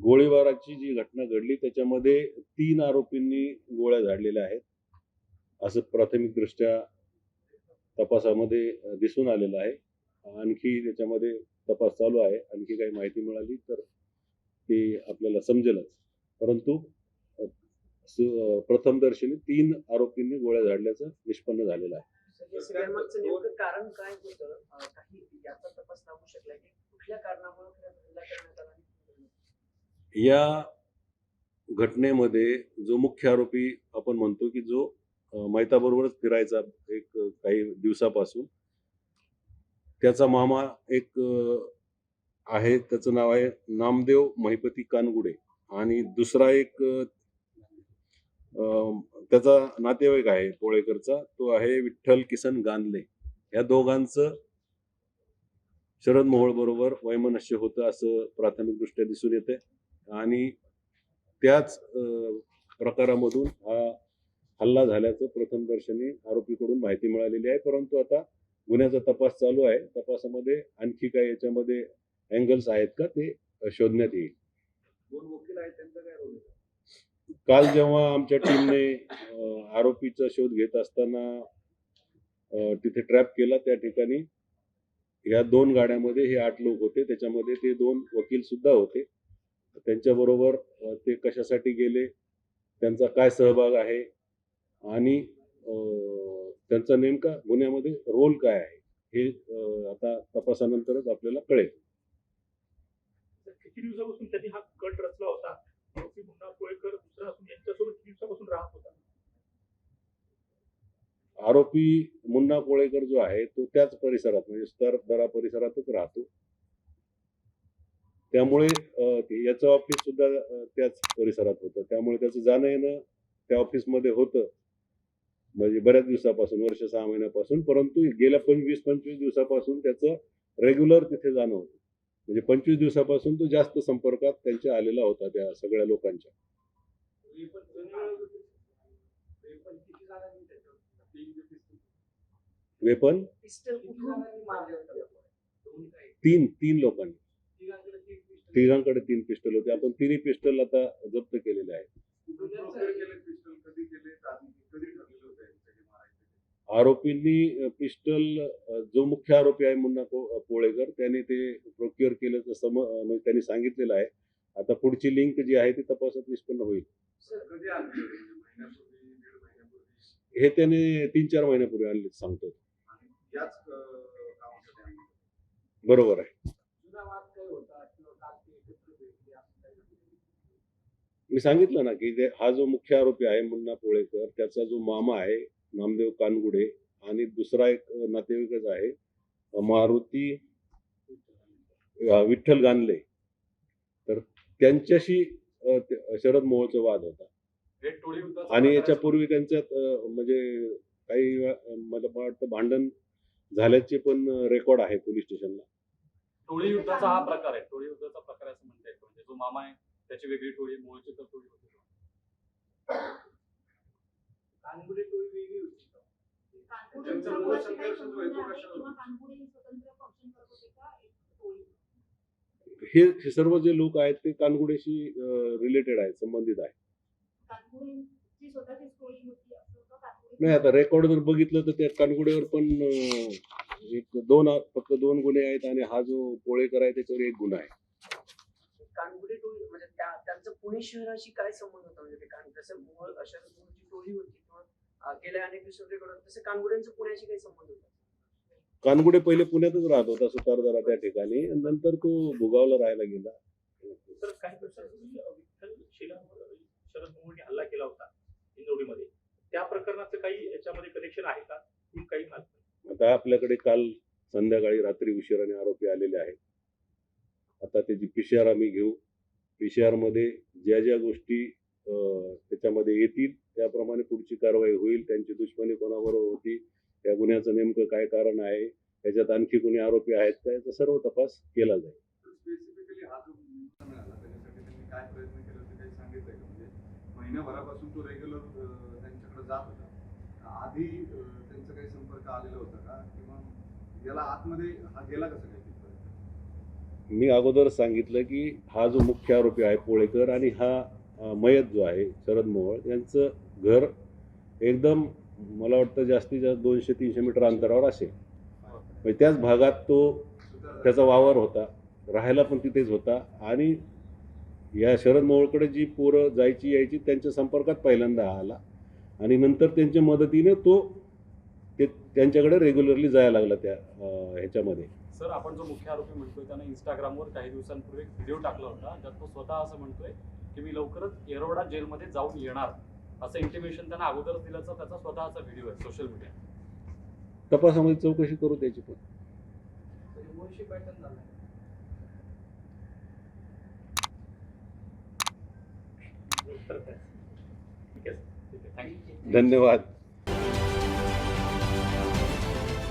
गोळीबाराची जी घटना घडली त्याच्यामध्ये तीन आरोपींनी गोळ्या झाडलेल्या आहेत. असं प्राथमिकदृष्ट्या तपासामध्ये दिसून आलेलं आहे. आणखी त्याच्यामध्ये तपास चालू आहे. आणखी काही माहिती मिळाली तर ते आपल्याला समजेलच. परंतु प्रथमदर्शनी तीन आरोपींनी गोळ्या झाडल्याचं निष्पन्न झालेलं आहे. कारण काय होतं? काही याचा तपास लागू शकला की कुठल्या कारणामुळे हल्ला करण्यात आला आणि या घटनेमध्ये जो मुख्य आरोपी आपण म्हणतो की जो मैताबरोबरच फिरायचा एक काही दिवसापासून त्याचा मामा एक आहे त्याचं नाव आहे नामदेव महिपती कानगुडे. आणि दुसरा एक त्याचा नातेवाईक आहे पोळेकरचा तो आहे विठ्ठल किसन गांधले. या दोघांचं शरद मोहोळ बरोबर वैमनस्य होतं असं प्राथमिकदृष्ट्या दिसून येते आणि त्याच प्रकारामधून हा हल्ला झाल्याचं प्रथमदर्शनी आरोपीकडून माहिती मिळालेली आहे. परंतु आता गुन्ह्याचा तपास चालू आहे. तपासामध्ये आणखी काही याच्यामध्ये अँगल्स आहेत का ते शोधण्यात येईल. दोन वकील आहेत त्यांचा काय रोल काल जेव्हा आमच्या टीमने आरोपीचा शोध घेत असताना तिथे ट्रॅप केला त्या ठिकाणी या दोन गाड्यामध्ये हे आठ लोक होते. त्याच्यामध्ये ते दोन वकील सुद्धा होते. त्यांच्याबरोबर ते कशासाठी गेले त्यांचा काय सहभाग आहे आणि त्यांचा नेमका गुन्ह्यामध्ये रोल काय आहे हे आता तपासानंतरच आपल्याला कळेल. किती दिवसापासून त्यांनी हा कट रचला होता? आरोपी मुन्ना कोळेकर दुसरा असून यांच्यासोबत किती दिवसापासून राहत होता? आरोपी मुन्ना कोळेकर जो आहे तो त्याच परिसरात म्हणजे स्तर दरा परिसरातच राहतो. त्यामुळे याचं ऑफिस सुद्धा त्याच परिसरात होतं. त्यामुळे त्याचं जाणं येणं त्या ऑफिसमध्ये होतं. म्हणजे बऱ्याच दिवसापासून वर्ष सहा महिन्यापासून परंतु गेल्या पण वीस पंचवीस दिवसापासून त्याचं रेग्युलर तिथे जाणं होतं. म्हणजे पंचवीस दिवसापासून तो जास्त संपर्कात त्यांच्या आलेला होता त्या सगळ्या लोकांच्या. वेपन? तीन तीन लोकांनी. तिघांकडे तीन पिस्टल होते. आपण तिन्ही पिस्टल आता जप्त केलेले आहेत. आरोपींनी पिस्टल जो मुख्य आरोपी आहे मुन्ना को पोळेकर त्याने ते प्रोक्युअर केल्याचं सम म्हणजे त्यांनी सांगितलेलं आहे. आता पुढची लिंक जी आहे ती तपासात निष्पन्न होईल. हे त्याने तीन चार महिन्यापूर्वी आणले सांगतो बरोबर आहे जुना वाद काय होता किंवा काल ते एकत्र भेटले असं काही नाही. मी सांगितलं ना की हा जो मुख्य आरोपी आहे मुन्ना पोळेकर त्याचा जो मामा आहे नामदेव कानगुडे आणि दुसरा एक नातेवाईकच आहे मारुती विठ्ठल गानले. तर त्यांच्याशी शरद मोहोळचा वाद होता. आणि याच्या पूर्वी त्यांच्यात म्हणजे काही मला वाटतं भांडण झाल्याचे पण रेकॉर्ड आहे पोलीस स्टेशनला. टोळी युद्धाचा हा प्रकार आहे. टोळी युद्धाचा प्रकार असं म्हणता म्हणजे जो मामा आहे त्याची वेगळी टोळी मूळची तर टोळी होती. कानगुडे टोळी वेगळी होती. का? त्यांचा मूळ संघर्ष जो आहे? तो कशावर? हे हे सर्व जे लोक आहेत ते कानगुडेशी रिलेटेड आहेत संबंधित आहेत. नाही आता रेकॉर्ड जर बघितलं तर त्या कानगुडेवर पण अं, एक दोन फक्त दोन गुन्हे आहेत आणि हा जो पोळेकर आहे त्याच्यावर एक गुन्हा आहे. कानगुडे टोळी म्हणजे त्या त्यांचं पुणे शहराशी काय संबंध होता? म्हणजे ते कान जसं मोहोळ अशा मोहोळची टोळी होती किंवा गेल्या अनेक दिवसांकडून तसं कानगुड्यांचं पुण्याशी काही संबंध होता? कानगुडे पहिले पुण्यातच राहत होता सुतारदरा त्या ठिकाणी. नंतर तो भुगावला राहायला गेला. तर काही विठ्ठल शरद मोहोळने हल्ला केला होता इंदोरीमध्ये त्या प्रकरणाचं काही याच्यामध्ये कनेक्शन आहे का? काही. आता आपल्याकडे काल संध्याकाळी रात्री उशिराने आरोपी आलेले आहेत. आता त्याची पीसीआर आम्ही घेऊ. पिशी आरमध्ये ज्या ज्या गोष्टी त्याच्यामध्ये येतील त्याप्रमाणे पुढची कारवाई होईल. त्यांची दुश्मनी कोणाबरोबर होती त्या गुन्ह्याचं नेमकं काय कारण आहे त्याच्यात आणखी कोणी आरोपी आहेत का याचा सर्व तपास केला जाईल. हा त्याच्यासाठी काय प्रयत्न म्हणजे महिन्याभरापासून तो रेग्युलर आधी त्यांचा काही संपर्क आलेला होता का? किंवा याला आतमध्ये हा गेला कसं काही मी अगोदर सांगितलं की हा जो मुख्य आरोपी आहे पोळेकर आणि हा मयत जो आहे शरद मोहोळ यांचं घर एकदम मला वाटतं जास्तीत जास्त दोनशे तीनशे मीटर अंतरावर असेल. म्हणजे त्याच भागात तो त्याचा वावर होता राहायला पण तिथेच होता आणि या शरद मोहोळकडे जी पोरं जायची यायची त्यांच्या संपर्कात पहिल्यांदा आला आणि नंतर त्यांच्या मदतीने तो ते त्यांच्याकडे रेग्युलरली जायला लागला त्या ह्याच्यामध्ये. सर आपण जो मुख्य आरोपी म्हणतोय त्याने इंस्टाग्रामवर काही दिवसांपूर्वी एक व्हिडिओ टाकला होता ज्यात तो स्वतः असं म्हणतोय की मी लवकरच येरोडा जेलमध्ये जाऊन येणार. असं इंटिमेशन त्यांना अगोदरच दिल्याचा त्याचा स्वतःचा व्हिडिओ आहे सोशल मीडिया तपासामध्ये चौकशी करू त्याची पण. मुळशी